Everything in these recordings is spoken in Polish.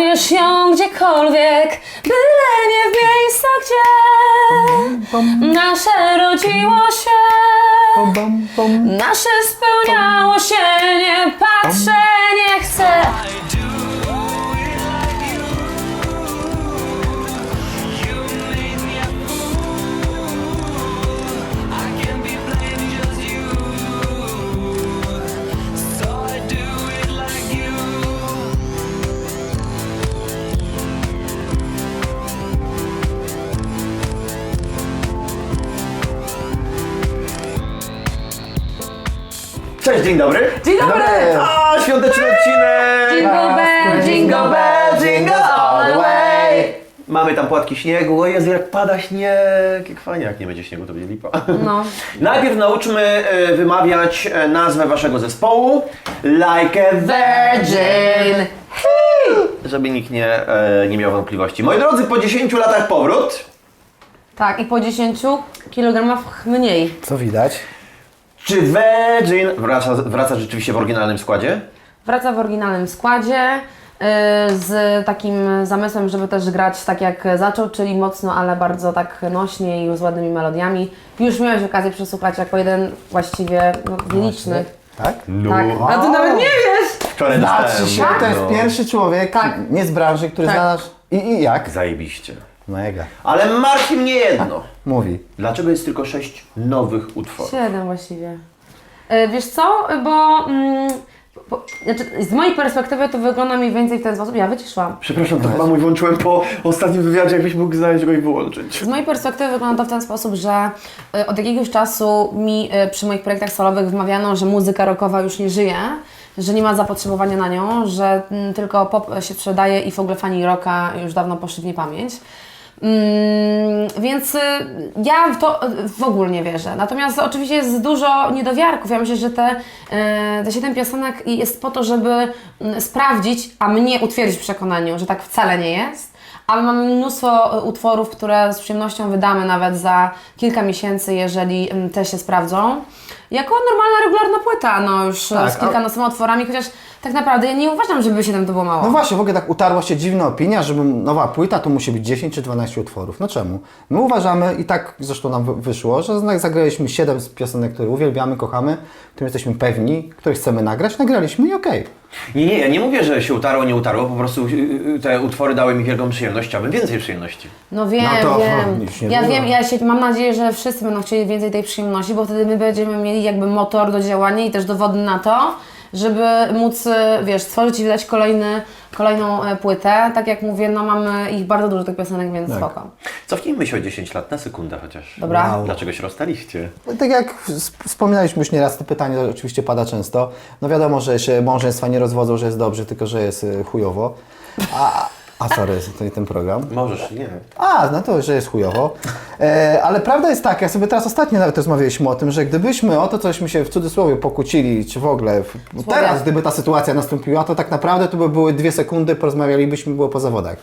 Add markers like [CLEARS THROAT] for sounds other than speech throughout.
Zabierz ją gdziekolwiek, byle nie w miejsca, gdzie nasze rodziło się, nasze spełniało się. Nie patrzę, nie chcę. Cześć, dzień dobry. Dzień dobry! A, świąteczny odcinek! Jingle bell, jingle bell, jingle all the way! Mamy tam płatki śniegu, o Jezu, jak pada śnieg, jak fajnie, jak nie będzie śniegu, to będzie lipa. No. [LAUGHS] Najpierw nauczmy e, wymawiać e, nazwę waszego zespołu, Like a Virgin, żeby nikt nie, e, nie miał wątpliwości. Moi drodzy, po 10 latach powrót. Tak, i po 10 kg mniej. Co widać? Czy Virgin wraca, wraca rzeczywiście w oryginalnym składzie? Wraca w oryginalnym składzie yy, z takim zamysłem, żeby też grać tak jak zaczął, czyli mocno, ale bardzo tak nośnie i z ładnymi melodiami. Już miałeś okazję przesłuchać jako jeden właściwie no, z nielicznych. Tak? No. Tak. A ty nawet nie wiesz! Wczoraj Znaczy dostałem, się, to jest no. pierwszy człowiek, Tak. nie z branży, który Tak. znasz. I, I jak? Zajebiście. Mega. Ale martwi mnie jedno. [LAUGHS] Mówi. Dlaczego jest tylko sześć nowych utworów? Siedem właściwie. Yy, wiesz co, bo... Mm, bo znaczy, z mojej perspektywy to wygląda mniej więcej w ten sposób. Ja wyciszyłam. Przepraszam, to chyba mój włączyłem po ostatnim wywiadzie, jakbyś mógł znaleźć go i wyłączyć. Z mojej perspektywy wygląda to w ten sposób, że y, od jakiegoś czasu mi y, przy moich projektach solowych wymawiano, że muzyka rockowa już nie żyje, że nie ma zapotrzebowania na nią, że mm, tylko pop się sprzedaje i w ogóle fani rocka już dawno poszli w niepamięć. Mm, więc y, ja w to w ogóle nie wierzę. Natomiast oczywiście jest dużo niedowiarków. Ja myślę, że te, y, te siedem piosenek jest po to, żeby mm, sprawdzić, a mnie utwierdzić w przekonaniu, że tak wcale nie jest. Ale mamy mnóstwo y, utworów, które z przyjemnością wydamy nawet za kilka miesięcy, jeżeli mm, te się sprawdzą. Jako normalna, regularna płyta, no już Tak, z kilkunastoma utworami, chociaż tak naprawdę ja nie uważam, żeby 7 to było mało. No właśnie, w ogóle tak utarła się dziwna opinia, żeby nowa płyta to musi być 10 czy 12 utworów. No czemu? My uważamy i tak zresztą nam wy- wyszło, że zagraliśmy 7 z piosenek, które uwielbiamy, kochamy, którym jesteśmy pewni, które chcemy nagrać, nagraliśmy i okej. Nie, nie, ja nie mówię, że się utarło, nie utarło, po prostu y, y, te utwory dały mi wielką przyjemność, chciałbym więcej przyjemności. No wiem, No to, wiem. nic nie ja było. wiem, ja się, mam nadzieję, że wszyscy będą chcieli więcej tej przyjemności, bo wtedy my będziemy mieli jakby motor do działania i też dowody na to, żeby móc, e, wiesz, stworzyć i wydać kolejny, kolejną e, płytę. Tak jak mówię, no mamy ich bardzo dużo tych piosenek, więc spoko. Cofnijmy się o 10 lat, na sekundę chociaż. Dobra. Wow. Dlaczego się rozstaliście? No, Tak jak sp- wspominaliśmy już nieraz, to pytanie oczywiście pada często. No wiadomo, że się małżeństwa nie rozwodzą, że jest dobrze, tylko że jest y, chujowo. A, a sorry, to nie ten program. Możesz, nie. A, no to, że jest chujowo. E, ale prawda jest taka, ja sobie teraz ostatnio nawet rozmawialiśmy o tym, że gdybyśmy o to, cośmy się w cudzysłowie pokłócili, czy w ogóle w, teraz, gdyby ta sytuacja nastąpiła, to tak naprawdę to by były dwie sekundy, porozmawialibyśmy, było po zawodach.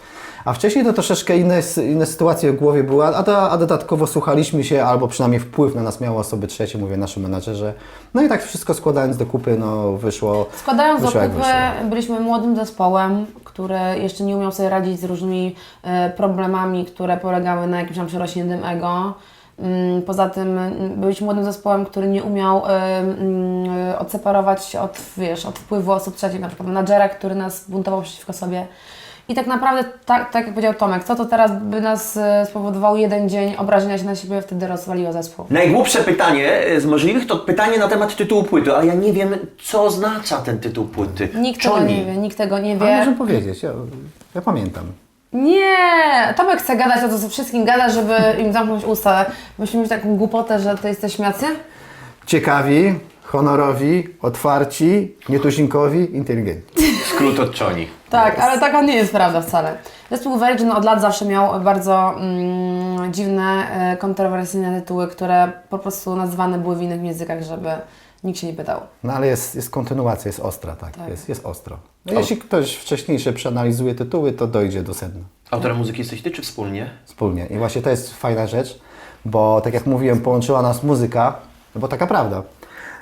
A wcześniej to troszeczkę inne, inne sytuacje w głowie były, a, do, a dodatkowo słuchaliśmy się, albo przynajmniej wpływ na nas miało osoby trzecie, mówię naszym menadżerze. No i tak wszystko składając do kupy, no wyszło. Składając do wyszło jak kupy, byliśmy młodym zespołem, który jeszcze nie umiał sobie radzić z różnymi e, problemami, które polegały na jakimś tam przerośniętym ego. Mm, Poza tym mm, byliśmy młodym zespołem, który nie umiał mm, odseparować się od, wiesz, od wpływu osób trzecich, na przykład menadżera, który nas buntował przeciwko sobie. I tak naprawdę, tak, tak jak powiedział Tomek, co to teraz by nas e, spowodowało jeden dzień obrażenia się na siebie, wtedy rozwaliło zespół. Najgłupsze pytanie e, z możliwych to pytanie na temat tytułu płyty, ale ja nie wiem, co oznacza ten tytuł płyty. Nikt tego Johnny. nie wie, nikt tego nie Ale wie. możemy powiedzieć, ja, ja pamiętam. Nie! Tomek chce gadać o to, co wszystkim gada, żeby im zamknąć usta. Musimy mieć taką głupotę, że to jesteśmy jacy? Ciekawi, honorowi, otwarci, nietuzinkowi, inteligentni. [LAUGHS] Skrót od Czoni. Tak, ale taka nie jest prawda wcale. Zespół Virgin od lat zawsze miał bardzo mm, dziwne, e, kontrowersyjne tytuły, które po prostu nazywane były w innych językach, żeby nikt się nie pytał. No ale jest, jest kontynuacja, jest ostra, tak, Jest, jest ostro. No, jeśli ktoś wcześniejsze przeanalizuje tytuły, to dojdzie do sedna Autorem muzyki jesteś ty, czy wspólnie? wspólnie. I właśnie to jest fajna rzecz, bo tak jak mówiłem, połączyła nas muzyka, no bo taka prawda.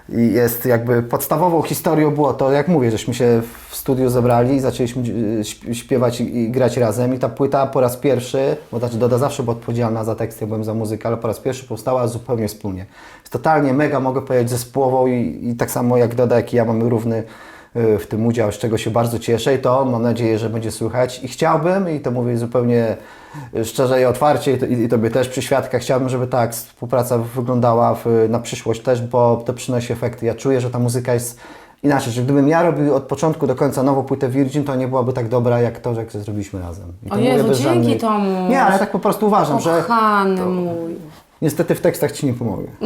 I jest jakby podstawową historią było to, jak mówię, żeśmy się w studiu zebrali zaczęliśmy śp- śpiewać i, grać razem i ta płyta po raz pierwszy, bo znaczy Doda zawsze była odpowiedzialna za teksty, ja byłem za muzykę, ale po raz pierwszy powstała zupełnie wspólnie. Jest totalnie mega, mogę powiedzieć, zespołową i, i tak samo jak Doda, jak i ja mamy równy w tym udział, z czego się bardzo cieszę i to mam nadzieję, że będzie słychać i chciałbym, i to mówię zupełnie y, szczerze i otwarcie i, to, i Tobie też przy świadkach, chciałbym, żeby tak współpraca wyglądała w, na przyszłość też, bo to przynosi efekty. Ja czuję, że ta muzyka jest inaczej, że gdybym ja robił od początku do końca nową płytę Virgin, to nie byłaby tak dobra jak to, że jak zrobiliśmy razem. I to O Jezu, dzięki żadnej- Tomuś. Nie, ale tak po prostu uważam, że Kochany mój. niestety w tekstach Ci nie pomogę. [LAUGHS]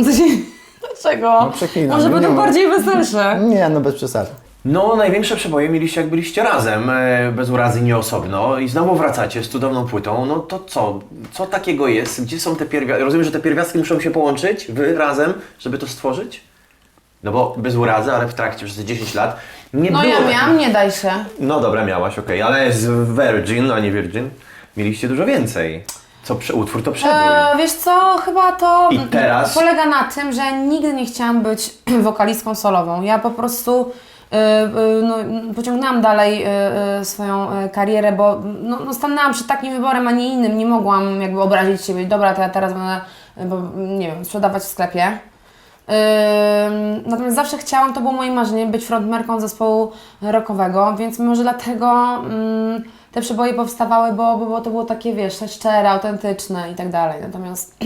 Dlaczego? No, przeklinam, Może będą bardziej weselsze. Nie, no bez przesady. No, największe przeboje mieliście, jak byliście razem, e, bez urazy, nie osobno i znowu wracacie z cudowną płytą. No to co? Co takiego jest? Gdzie są te pierwiastki? Rozumiem, że te pierwiastki muszą się połączyć, wy razem, żeby to stworzyć? No bo bez urazy, ale w trakcie przez te 10 lat nie No było... ja miałam, nie daj się. No dobra, miałaś, okej, ale z Virgin, a nie Virgin, mieliście dużo więcej. Co prze, utwór to przebój. E, wiesz co, chyba to I teraz? polega na tym, że nigdy nie chciałam być [CLEARS THROAT] wokalistką solową. Ja po prostu no, pociągnęłam dalej e, e, swoją e, karierę, bo no, no, stanęłam przed takim wyborem, a nie innym. Nie mogłam jakby obrazić siebie. Dobra, to ja teraz będę, e, nie wiem, sprzedawać w sklepie. Natomiast zawsze chciałam, to było moje marzenie, być frontmerką zespołu rockowego, więc może dlatego ym, te przeboje powstawały, bo, bo, to było takie, wiesz, szczere, autentyczne i tak dalej. Natomiast [CLEARS THROAT]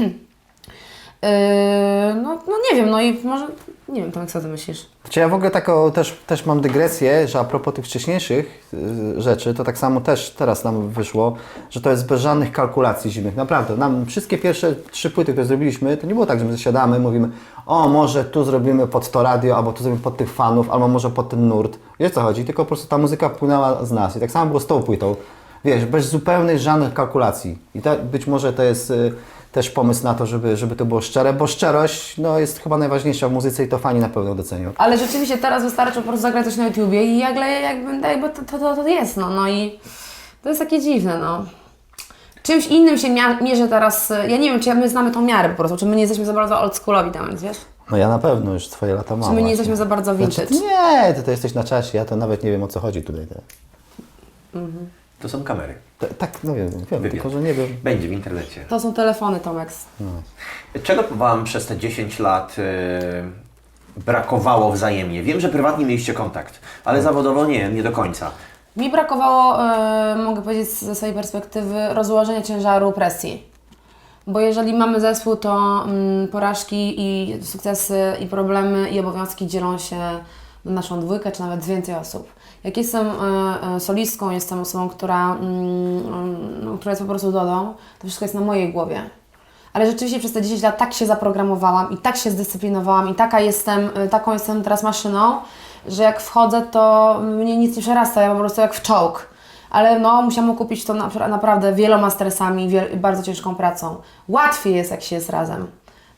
no, no nie wiem, no i może, nie wiem, Tomek, co ty myślisz? Czy ja w ogóle taką też, też mam dygresję, że a propos tych wcześniejszych y, rzeczy, to tak samo też teraz nam wyszło, że to jest bez żadnych kalkulacji zimnych. Naprawdę, nam wszystkie pierwsze trzy płyty, które zrobiliśmy, to nie było tak, że my zasiadamy, mówimy, o może tu zrobimy pod to radio, albo tu zrobimy pod tych fanów, albo może pod ten nurt. Wiesz co chodzi? Tylko po prostu ta muzyka płynęła z nas. I tak samo było z tą płytą. Wiesz, bez zupełnych żadnych kalkulacji. I to, być może to jest y, też pomysł na to, żeby, żeby to było szczere, bo szczerość no, jest chyba najważniejsza w muzyce i to fani na pewno docenią. Ale rzeczywiście teraz wystarczy po prostu zagrać coś na YouTubie i jakby, jakby, jakby to, to, to, to jest, no, no i to jest takie dziwne, no. Czymś innym się mierzę teraz, ja nie wiem, czy my znamy tą miarę po prostu, czy my nie jesteśmy za bardzo oldschoolowi tam, wiesz? No ja na pewno już swoje lata mam. Czy my nie jesteśmy za bardzo vintage? Znaczy, nie, ty to jesteś na czasie, ja to nawet nie wiem o co chodzi tutaj. teraz. To są kamery. T- tak, no wiem, wiem Wywiad. tylko że nie wiem. Będzie w internecie. To są telefony, Tomek. Czego Wam przez te 10 lat y, brakowało wzajemnie? Wiem, że prywatnie mieliście kontakt, ale zawodowo nie, nie do końca. Mi brakowało, e, mogę powiedzieć ze swojej perspektywy, rozłożenia ciężaru presji. Bo jeżeli mamy zespół, to mm, porażki i sukcesy i problemy i obowiązki dzielą się na naszą dwójkę, czy nawet więcej osób. Jak jestem e, e, solistką, jestem osobą, która, mm, mm, no, która jest po prostu dodą, to wszystko jest na mojej głowie. Ale rzeczywiście przez te 10 lat tak się zaprogramowałam i tak się zdyscyplinowałam i taka jestem, y, taką jestem teraz maszyną, że jak wchodzę, to mnie nic nie przerasta, ja po prostu jak w czołg. Ale no, musiałam okupić to na, naprawdę wieloma stresami, bardzo ciężką pracą. Łatwiej jest, jak się jest razem.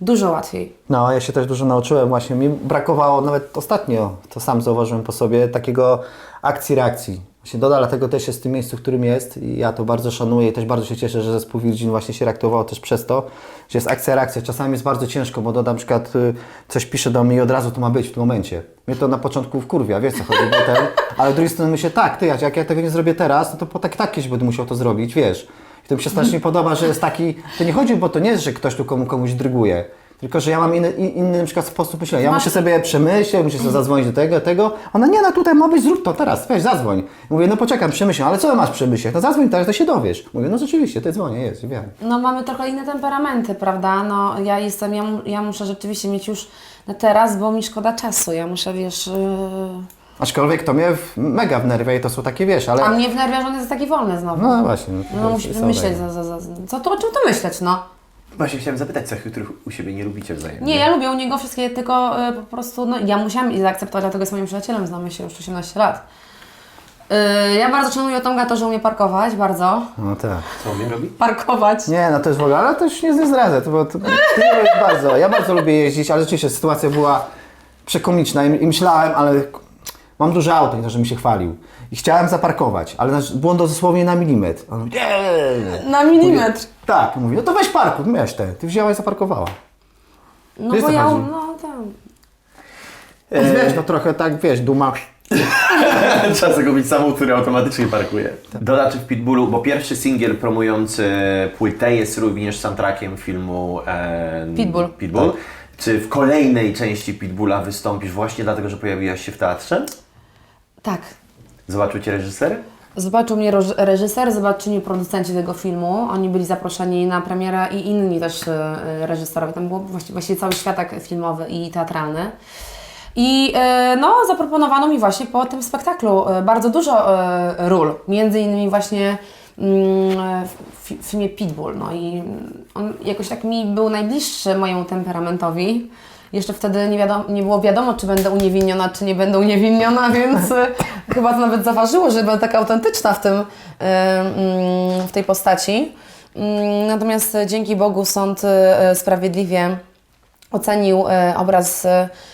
Dużo łatwiej. No, ja się też dużo nauczyłem właśnie. Mi brakowało nawet ostatnio, to sam zauważyłem po sobie, takiego akcji-reakcji. Właśnie Doda dlatego też jest w tym miejscu, w którym jest i ja to bardzo szanuję i też bardzo się cieszę, że zespół Virgin właśnie się reaktował też przez to, że jest akcja-reakcja. Czasami jest bardzo ciężko, bo Doda na przykład y, coś pisze do mnie i od razu to ma być w tym momencie. Mnie to na początku wkurwia, wiesz co chodzi, ten, ale z drugiej strony myślę, tak, ty, jak ja tego nie zrobię teraz, no to po tak, tak kiedyś będę musiał to zrobić, wiesz. I to mi się strasznie podoba, że jest taki, to nie chodzi, bo to nie jest, że ktoś tu komu, komuś dryguje. Tylko, że ja mam inny, in- inny na przykład sposób myślenia. Ja Masz- muszę sobie przemyśleć, muszę sobie zadzwonić do tego, tego. Ona, nie no tutaj ma być, zrób to teraz, weź zadzwoń. Mówię, no poczekam, przemyślę, ale co masz przemyśleć? No zadzwoń teraz, to się dowiesz. Mówię, no rzeczywiście, to dzwonię, jest, wiem. No mamy trochę inne temperamenty, prawda? No ja jestem, ja, ja muszę rzeczywiście mieć już teraz, bo mi szkoda czasu. Ja muszę, wiesz... Yy... Aczkolwiek to mnie w, mega wnerwia i to są takie, wiesz, ale... A mnie wnerwia, że on jest taki wolny znowu. No właśnie. No, to No jest- musi jest myśleć, dobre. za, za, za, co to, o czym to myśleć, no? Właśnie chciałem zapytać cechy, których u siebie nie lubicie wzajemnie. Nie, ja lubię u niego wszystkie, tylko y, po prostu, no ja musiałam je zaakceptować, dlatego jest moim przyjacielem, znamy się już 18 lat. Y, ja bardzo szanuję Tomka to, że umie parkować, bardzo. No tak. Co on robi? Parkować. Nie, no to jest w ogóle, ale to już nie zdradzę, to, bo to, to jest bardzo, ja bardzo lubię jeździć, ale rzeczywiście sytuacja była przekomiczna i, i myślałem, ale mam duże auto, nie to, że mi się chwalił. I chciałem zaparkować, ale błąd dosłownie na milimetr. On mówi, nie, Na milimetr. Tak, mówi, no to weź parkuj, miałeś te, ty wzięłaś i zaparkowała. No Wiesz, bo ja, chodzi? no tam. Wiesz, no [LAUGHS] trochę tak, wiesz, duma... [LAUGHS] Trzeba zagubić samochód, który automatycznie parkuje. Dodaczy w Pitbullu, bo pierwszy singiel promujący płytę jest również soundtrackiem filmu e, Pitbull. Pitbull. Czy w kolejnej części Pitbulla wystąpisz właśnie dlatego, że pojawiłaś się w teatrze? Tak. Zobaczył Cię reżyser? Zobaczył mnie reżyser, zobaczyli producenci tego filmu. Oni byli zaproszeni na premierę i inni też e, reżyserowie. Tam był właściwie, cały światek filmowy i teatralny. I e, no, zaproponowano mi właśnie po tym spektaklu e, bardzo dużo ról. Między innymi właśnie mm, w, w filmie Pitbull. No i on jakoś tak mi był najbliższy mojemu temperamentowi. Jeszcze wtedy nie, wiadomo, nie było wiadomo, czy będę uniewinniona, czy nie będę uniewinniona, [LAUGHS] więc e, chyba to nawet zaważyło, że będę taka autentyczna w tym, e, mm, w tej postaci. Mm, Natomiast e, dzięki Bogu sąd sprawiedliwie ocenił obraz,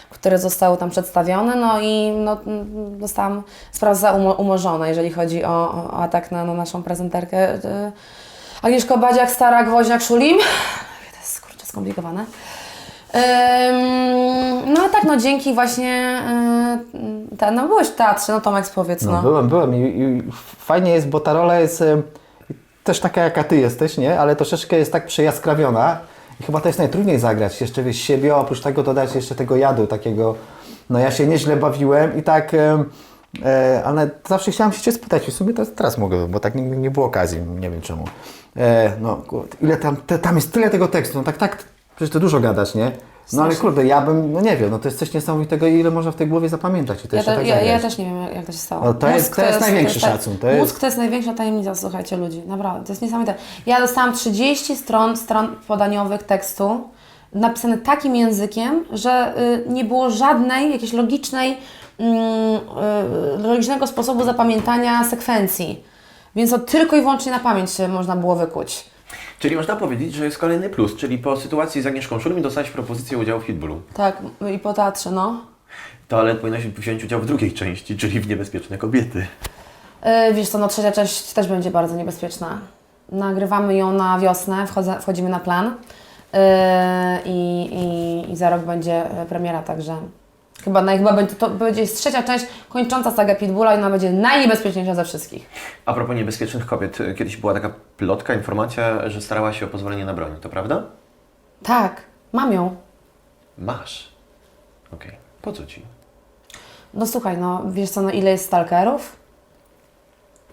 który został tam przedstawiony, no i no, mm, zostałam sprawę umo- umorzona, jeżeli chodzi o, o, atak na, na naszą prezenterkę. Agnieszka Badziak, Stara, Gwoździak, Szulim. To jest kurczę skomplikowane. No tak, no dzięki właśnie, te, no byłeś w teatrze, no Tomek powiedz, no. No, byłem, byłem i, i fajnie jest, bo ta rola jest e, też taka, jaka ty jesteś, nie? Ale troszeczkę jest tak przejaskrawiona i chyba to jest najtrudniej zagrać. Jeszcze wiesz, siebie, a oprócz tego dodać jeszcze tego jadu takiego, no ja się nieźle bawiłem i tak, e, e, ale zawsze chciałem się Cię spytać i w sumie to teraz mogę, bo tak nigdy nie było okazji, nie wiem czemu. E, no, kurde, ile tam, te, tam jest tyle tego tekstu, no tak, tak, przecież to dużo gadać, nie? No ale kurde, ja bym, no nie wiem, no to jest coś niesamowitego, ile można w tej głowie zapamiętać i to Ja, to, tak ja, ja też nie wiem, jak to się stało. No to jest- to jest największy ta- szacun, to jest- Mózg to jest największa tajemnica, słuchajcie ludzi, naprawdę, to jest niesamowite. Ja dostałam 30 stron, stron podaniowych tekstu, napisane takim językiem, że y, nie było żadnej jakiejś logicznej, mm, y, logicznego sposobu zapamiętania sekwencji. Więc to tylko i wyłącznie na pamięć się można było wykuć. Czyli można powiedzieć, że jest kolejny plus, czyli po sytuacji z Agnieszką Szulem dostałeś propozycję udziału w Pitbullu. Tak, i po teatrze, no. To ale powinnaś wziąć udział w drugiej części, czyli w Niebezpieczne Kobiety. Yy, wiesz co, no trzecia część też będzie bardzo niebezpieczna. Nagrywamy ją na wiosnę, wchodzę, wchodzimy na plan yy, i, i, za rok będzie premiera, także chyba, naj, chyba będzie, to będzie trzecia część kończąca sagę Pitbulla i ona będzie najniebezpieczniejsza ze wszystkich. A propos Niebezpiecznych Kobiet, kiedyś była taka plotka, informacja, że starała się o pozwolenie na broń, to prawda? Tak, mam ją. Masz. Okej. Po co Ci? No słuchaj, no wiesz co, no ile jest stalkerów?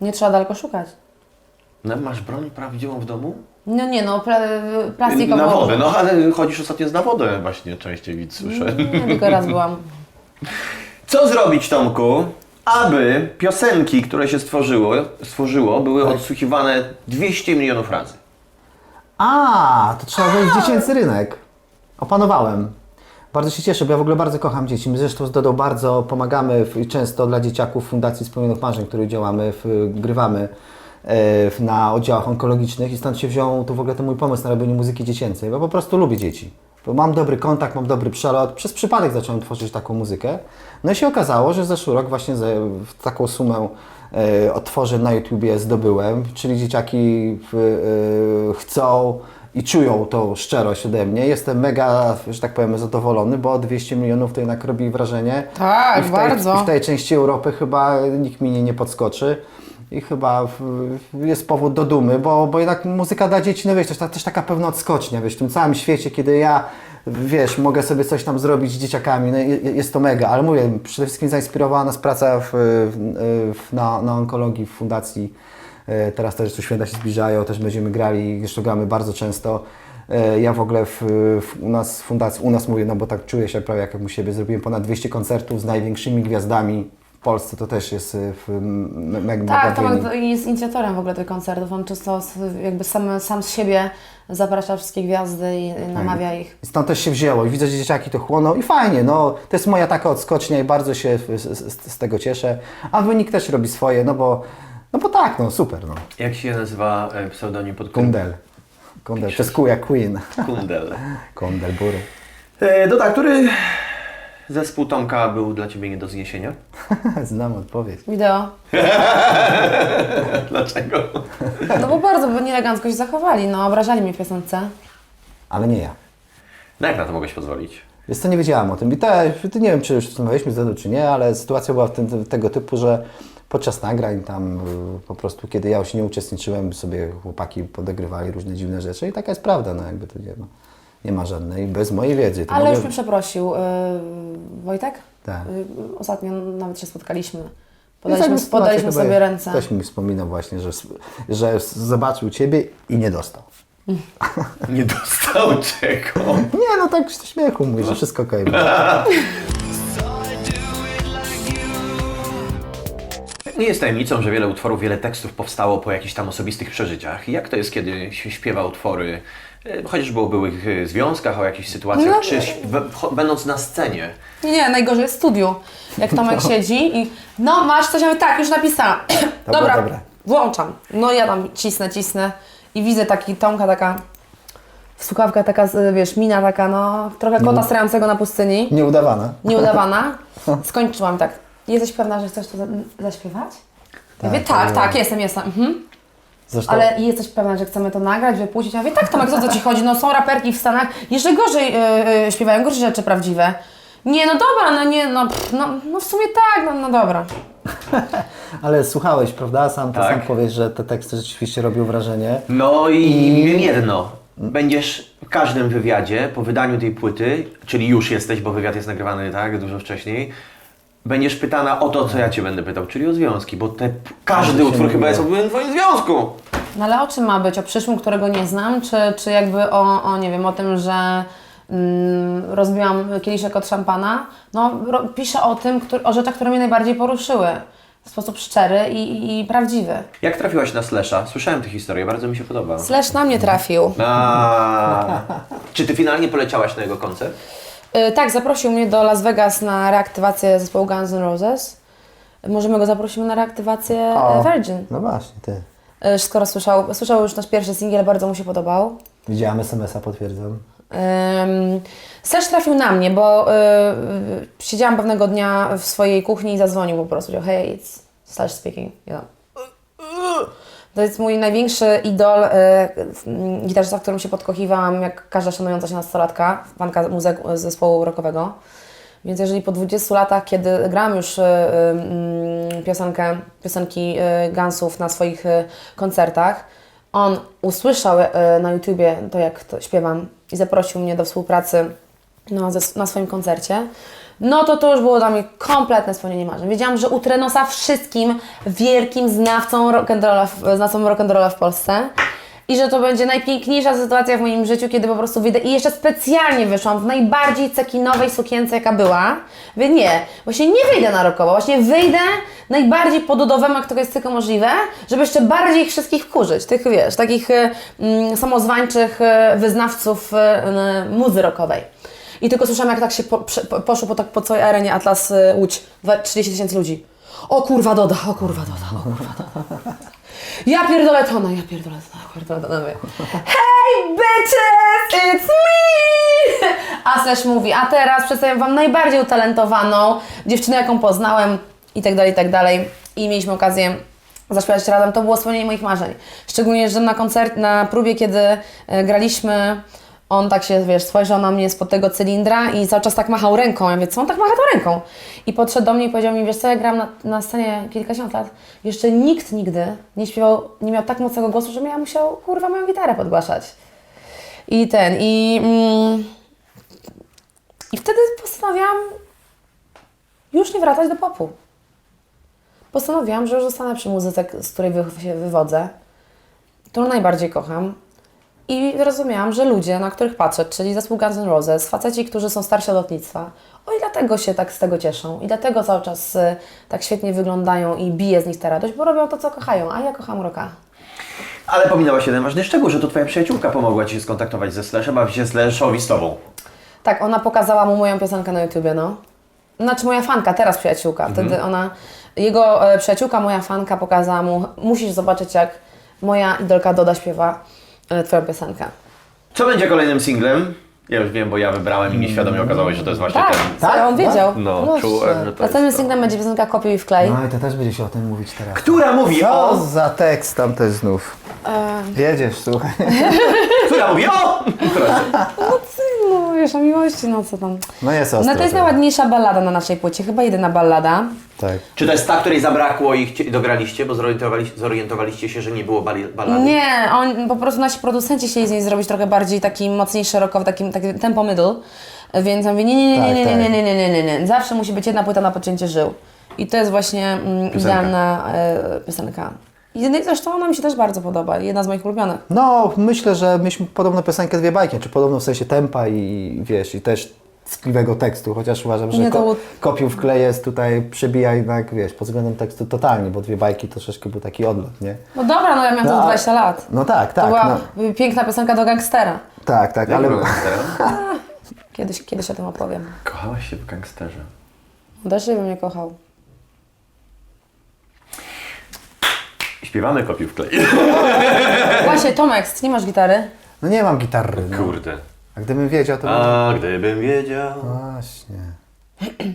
Nie trzeba daleko szukać. No, masz broń prawdziwą w domu? No nie no, pla, plastikową. Na wodę, no ale chodzisz ostatnio na wodę właśnie częściej, widz, słyszę. Nie, tylko raz byłam. [LAUGHS] Co zrobić, Tomku, aby piosenki, które się stworzyło, stworzyło były odsłuchiwane 200 milionów razy? A, to trzeba wejść w dziecięcy rynek. Opanowałem. Bardzo się cieszę, bo ja w ogóle bardzo kocham dzieci. My zresztą z Dodą bardzo pomagamy w, często dla dzieciaków Fundacji Spełnionych Marzeń, której działamy, w, grywamy e, w, na oddziałach onkologicznych i stąd się wziął tu w ogóle ten mój pomysł na robienie muzyki dziecięcej, bo po prostu lubię dzieci. Bo mam dobry kontakt, mam dobry przelot. Przez przypadek zacząłem tworzyć taką muzykę. No i się okazało, że zeszły rok właśnie taką sumę otworzę na YouTubie zdobyłem, czyli dzieciaki e, chcą i czują tą szczerość ode mnie. Jestem mega, że tak powiem, zadowolony, bo 200 milionów to jednak robi wrażenie. Tak, I w tej, bardzo. W tej części Europy chyba nikt mi nie, nie podskoczy. I chyba jest powód do dumy, bo, bo jednak muzyka dla dzieci, no wiesz, ta- też taka pewna odskocznia, wiesz, w tym całym świecie, kiedy ja, wiesz, mogę sobie coś tam zrobić z dzieciakami, no, je- jest to mega, ale mówię, przede wszystkim zainspirowała nas praca w, w, na, na onkologii w fundacji. E, Teraz też tu święta się zbliżają, też będziemy grali, jeszcze gramy bardzo często. E, Ja w ogóle w, w, u nas fundacji, u nas mówię, no bo tak czuję się prawie jak u siebie, zrobiłem ponad 200 koncertów z największymi gwiazdami w Polsce, to też jest e, w, m- me, mega Tak. Tomek jest inicjatorem w ogóle tych koncertów. On często s- jakby sam, sam z siebie zaprasza wszystkie gwiazdy i i namawia ich. Stąd też się wzięło i widzę, że dzieciaki to chłoną i fajnie, no to jest moja taka odskocznia i bardzo się z, z, z tego cieszę, a wynik też robi swoje, no bo, no bo tak, no super, no. Jak się nazywa e, pseudonim pod Kundel. Kundel, przez kół jak Queen. Kundel. [LAUGHS] Kundel, buru. E, Doda, który zespół Tomka był dla Ciebie nie do zniesienia? [LAUGHS] Znam odpowiedź. Wideo. [LAUGHS] Dlaczego? No bo bardzo by nieelegancko się zachowali, no obrażali mnie w piosence. Ale nie ja. No jak na to mogłeś pozwolić? Wiesz co, nie wiedziałam o tym. I te, ty nie wiem, czy już rozmawialiśmy z Zedu, czy nie, ale sytuacja była w tym, tego typu, że podczas nagrań tam y, po prostu, kiedy ja już nie uczestniczyłem, sobie chłopaki podegrywali różne dziwne rzeczy i taka jest prawda, no jakby to nie ma, nie ma żadnej, bez mojej wiedzy. To Ale mogę- już mnie przeprosił. Yy, Wojtek? Tak. Yy, ostatnio nawet się spotkaliśmy. Jest Podaliśmy, taka sytuacja podaliśmy sobie ręce. Ktoś mi wspominał właśnie, że, że zobaczył Ciebie i nie dostał. [LAUGHS] Nie dostał czego. Nie, no tak z śmiechu mówi, że wszystko okej. Nie jest tajemnicą, że wiele utworów, wiele tekstów powstało po jakichś tam osobistych przeżyciach. Jak to jest, kiedy się śpiewa utwory, chociażby o byłych e, związkach, o jakichś sytuacjach, No, czy cho- będąc na scenie? Nie, nie, najgorzej jest w studiu. Jak Tomek siedzi i no masz coś, ja mówię, tak, już napisałam. [CLEARS THROAT] Dobra, Dobra, dobra. włączam. No ja tam cisnę, cisnę i widzę taki Tomka taka, słuchawka taka, z- wiesz, mina taka, no trochę kota strającego na pustyni, Nieudawana. nieudawana. [LAUGHS] Skończyłam tak. Jesteś pewna, że chcesz to za- zaśpiewać? Ja mówię, Tak, tak, tak, jestem, jestem. Mhm. Zresztą Ale jesteś pewna, że chcemy to nagrać, wypuścić? Ja mówię, tak Tomek, co ci chodzi? No są raperki w Stanach, jeszcze gorzej yy, yy, śpiewają, gorsze rzeczy prawdziwe. Nie, no dobra, no nie, no, pff, no, no w sumie tak, no, no dobra. [LAUGHS] Ale słuchałeś, prawda? Sam, Tak. sam powiesz, że te teksty rzeczywiście robią wrażenie. No i wiem jedno. Będziesz w każdym wywiadzie po wydaniu tej płyty, czyli już jesteś, bo wywiad jest nagrywany tak dużo wcześniej, będziesz pytana o to, co ja cię będę pytał, czyli o związki, bo te, każdy utwór chyba jest o twoim związku. No ale o czym ma być? O przyszłym, którego nie znam? Czy, czy jakby o, o, nie wiem, o tym, że mm, rozbiłam kieliszek od szampana? No, ro, piszę o tym, któr, o rzeczach, które mnie najbardziej poruszyły. W sposób szczery i, i prawdziwy. Jak trafiłaś na Slasha? Słyszałem tę historię, bardzo mi się podoba. Slash na mnie trafił. A, czy ty finalnie poleciałaś na jego koncert? Y, tak, zaprosił mnie do Las Vegas na reaktywację zespołu Guns N' Roses. Możemy go zaprosimy na reaktywację O. e, Virgin. No właśnie, ty. Y, skoro słyszał, słyszał już nasz pierwszy singiel, bardzo mu się podobał. Widziałam SMS-a, potwierdzam. Um, trafił na mnie, bo y, y, siedziałam pewnego dnia w swojej kuchni i zadzwonił po prostu. Powiedział, hey, it's Slash speaking. Ja. To jest mój największy idol, y, y, gitarzysta, w którym się podkochiwałam, jak każda szanująca się nastolatka, fanka muzyk zespołu rockowego. Więc jeżeli po 20 latach, kiedy grałam już y, y, piosenkę, piosenki y, Gunsów na swoich y, koncertach, on usłyszał y, na YouTubie to, jak to śpiewam i zaprosił mnie do współpracy no, ze, na swoim koncercie, no to to już było dla mnie kompletne spełnienie marzeń. Wiedziałam, że utrę wszystkim wielkim znawcą rock'n'rolla, znawcą rock'n'rolla w Polsce i że to będzie najpiękniejsza sytuacja w moim życiu, kiedy po prostu wyjdę i jeszcze specjalnie wyszłam w najbardziej cekinowej sukience, jaka była. Mówię, nie, właśnie nie wyjdę na rockowo, właśnie wyjdę najbardziej podudowemu, jak to jest tylko możliwe, żeby jeszcze bardziej ich wszystkich wkurzyć, tych wiesz, takich mm, samozwańczych y, wyznawców y, muzy rockowej. I tylko słyszałam, jak tak się po, po, poszło po, tak, po całej arenie Atlas y, Łódź. Dwa- 30 tysięcy ludzi. O kurwa Doda, o kurwa Doda, o kurwa Doda. Ja pierdolę tona, ja pierdolę tona, ja pierdolę Hey bitches, it's me! A Slash mówi, a teraz przedstawiam Wam najbardziej utalentowaną dziewczynę, jaką poznałem i tak dalej, i tak dalej. I mieliśmy okazję zaśpiewać razem. To było spełnienie moich marzeń. Szczególnie, że na koncert, na próbie, kiedy e, graliśmy, on tak się, wiesz, spojrzał na mnie spod tego cylindra i cały czas tak machał ręką. Ja mówię, co on tak macha tą ręką? I podszedł do mnie i powiedział mi, wiesz co, ja gram na, na scenie kilkadziesiąt lat. Jeszcze nikt nigdy nie śpiewał, nie miał tak mocnego głosu, że ja musiał, kurwa, moją gitarę podgłaszać. I ten, i... Mm, I wtedy postanowiłam już nie wracać do popu. Postanowiłam, że już zostanę przy muzyce, z której wy, się wywodzę, którą najbardziej kocham. I rozumiałam, że ludzie, na których patrzę, czyli zespół Guns N' Roses, faceci, którzy są starsi od lotnictwa, o i dlatego się tak z tego cieszą. I dlatego cały czas y, tak świetnie wyglądają i bije z nich ta radość, bo robią to, co kochają, a ja kocham rocka. Ale pominęłaś jeden ważny szczegół, że to twoja przyjaciółka pomogła ci się skontaktować ze Slashem, a się Slashowi z tobą. Tak, ona pokazała mu moją piosenkę na YouTubie, no. Znaczy moja fanka, teraz przyjaciółka. Wtedy ona, jego e, przyjaciółka, moja fanka pokazała mu, musisz zobaczyć jak moja idolka Doda śpiewa e, twoją piosenkę. Co będzie kolejnym singlem? Ja już wiem, bo ja wybrałem i nieświadomie okazało się, że to jest właśnie Tak, ten. tak? Tak? on wiedział. No, Proszę. czułem, że to Następnym jest to. singlem będzie piosenka Kopiuj i wklej. No i to też będzie się o tym mówić teraz. Która mówi Co o... za tekst tam jest znów? E, Wiedziesz, słuchaj. Która mówi o... [LAUGHS] Proszę. No, wiesz, o miłości, no co tam. No jest No ostro. to jest tak. najładniejsza ballada na naszej płycie, chyba jedyna ballada. Tak. Czy to jest ta, której zabrakło i dograliście, bo zorientowali, zorientowaliście się, że nie było bali, ballady? Nie, on, po prostu nasi producenci chcieli z niej zrobić trochę bardziej taki mocniejszy rockowy, taki, taki tempo middle, więc ja mówię, nie, nie, nie, Tak, nie, nie, tak. nie, nie, nie, nie, nie, nie, zawsze musi być jedna płyta na poczęcie żył. I to jest właśnie mm, idealna e, piosenka. I zresztą ona mi się też bardzo podoba, jedna z moich ulubionych. No, myślę, że mieliśmy podobną piosenkę Dwie bajki, czy podobną w sensie tempa i wiesz, i też tkliwego tekstu, chociaż uważam, że Nie, to ko- było- kopił w klej jest tutaj, przebija jednak, wiesz, pod względem tekstu totalnie, bo Dwie bajki to troszeczkę był taki odlot, nie? No dobra, no ja miałam No, no, a- 20 lat. No tak, To tak, była no, piękna piosenka do gangstera. tak, tak, Ale... [LAUGHS] Kiedyś, kiedyś o tym opowiem. Kochałaś się w gangsterze. Też bym mnie kochał. Śpiewamy kopił w klej. [LAUGHS] Właśnie, Tomek, ty nie masz gitary? No nie mam gitary, no. Kurde. A gdybym wiedział, to bym... A gdybym wiedział. Właśnie.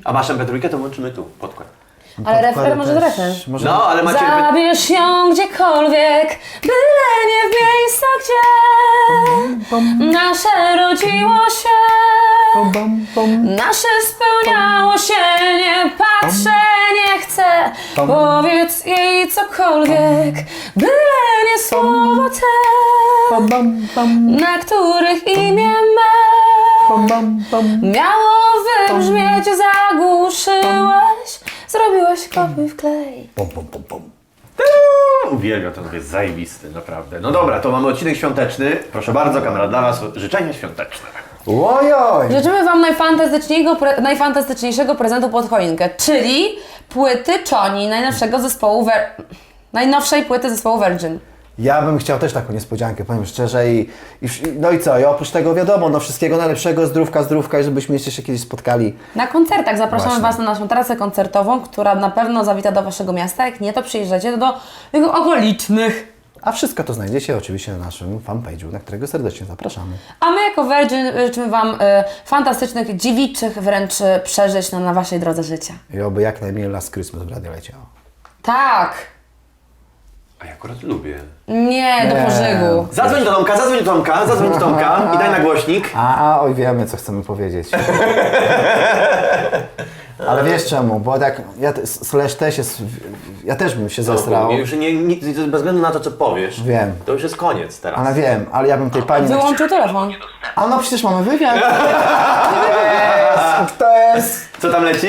A masz MP3, to włączymy tu, podkład. Ale refren, Podkłady może też. refren. Może... No, ale macie... Zabierz ją gdziekolwiek, byle nie w miejsca, gdzie nasze rodziło się. Nasze spełniało się, nie patrzę, nie chcę, powiedz jej cokolwiek, byle nie słowa te, na których imię me. Miało wybrzmieć, zagłuszyłeś, zrobiłeś kopiuj w klej. Uwielbiam ten jest zajebisty, naprawdę. No dobra, to mamy odcinek świąteczny. Proszę bardzo, kamera dla Was, życzenia świąteczne. Ojoj! Życzymy Wam najfantastyczniejszego, pre, najfantastyczniejszego prezentu pod choinkę, czyli płyty Choni, najnowszego zespołu, Ver, najnowszej płyty zespołu Virgin. Ja bym chciał też taką niespodziankę, powiem szczerze i, i no i co, i oprócz tego wiadomo, no wszystkiego najlepszego, zdrówka, zdrówka i żebyśmy jeszcze się kiedyś spotkali. Na koncertach zapraszamy Właśnie. Was na naszą trasę koncertową, która na pewno zawita do Waszego miasta, jak nie to przyjeżdżacie do jego okolicznych. A wszystko to znajdziecie oczywiście na naszym fanpage'u, na którego serdecznie zapraszamy. A my jako Virgin życzymy Wam y, fantastycznych, dziewiczych wręcz y, przeżyć na, na Waszej drodze życia. I oby jak najmniej Last Christmas w radio leciało. Tak! A ja akurat lubię. Nie, do pożygu. Zadzwoń do Tomka, zadzwoń do Tomka, zadzwoń do Tomka i daj na głośnik. A, a oj wiemy co chcemy powiedzieć. [LAUGHS] Ale wiesz czemu, bo tak, ja te- Slash też jest, ja też bym się zesrał. No, już nie, nie, bez względu na to, co powiesz. Wiem. To już jest koniec teraz. Ale wiem, ale ja bym tej pani... Wyłączył telefon. A no przecież mamy wywiad. Kto jest? Kto jest? Co tam leci?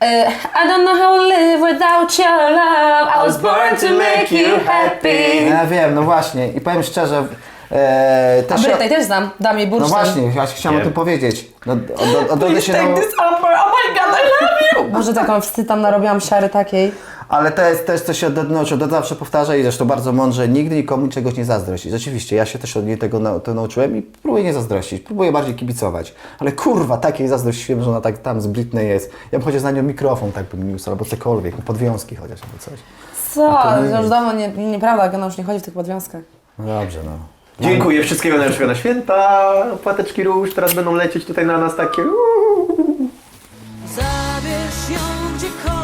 Uh, I don't know how to live without your love. I was born to make you happy. Ja wiem, no właśnie i powiem szczerze, e, A też... Brytej też znam. Dam jej No bursztyn. właśnie, ja chciałem o Nie. tym powiedzieć. No, od, od, od, się Take no, this offer. Oh my god, I love you. Boże, taką wstyd tam narobiłam siary takiej. Ale to jest też coś się od, no, od zawsze powtarza i zresztą bardzo mądrze, nigdy nikomu czegoś nie zazdrościć. Rzeczywiście, ja się też od niej tego nau- to nauczyłem i próbuję nie zazdrościć, próbuję bardziej kibicować. Ale kurwa, takiej zazdrościłem, że ona tak tam z Britney jest. Ja bym chociaż na nią mikrofon tak bym niósł, albo cokolwiek, podwiązki chociaż, albo coś. Co? to nie To już dawno nie, nieprawda, ona już nie chodzi w tych podwiązkach. No dobrze, no. Dziękuję, wszystkiego najlepszego na święta. Płateczki róż teraz będą lecieć tutaj na nas takie. Zabierz ją gdziekolwiek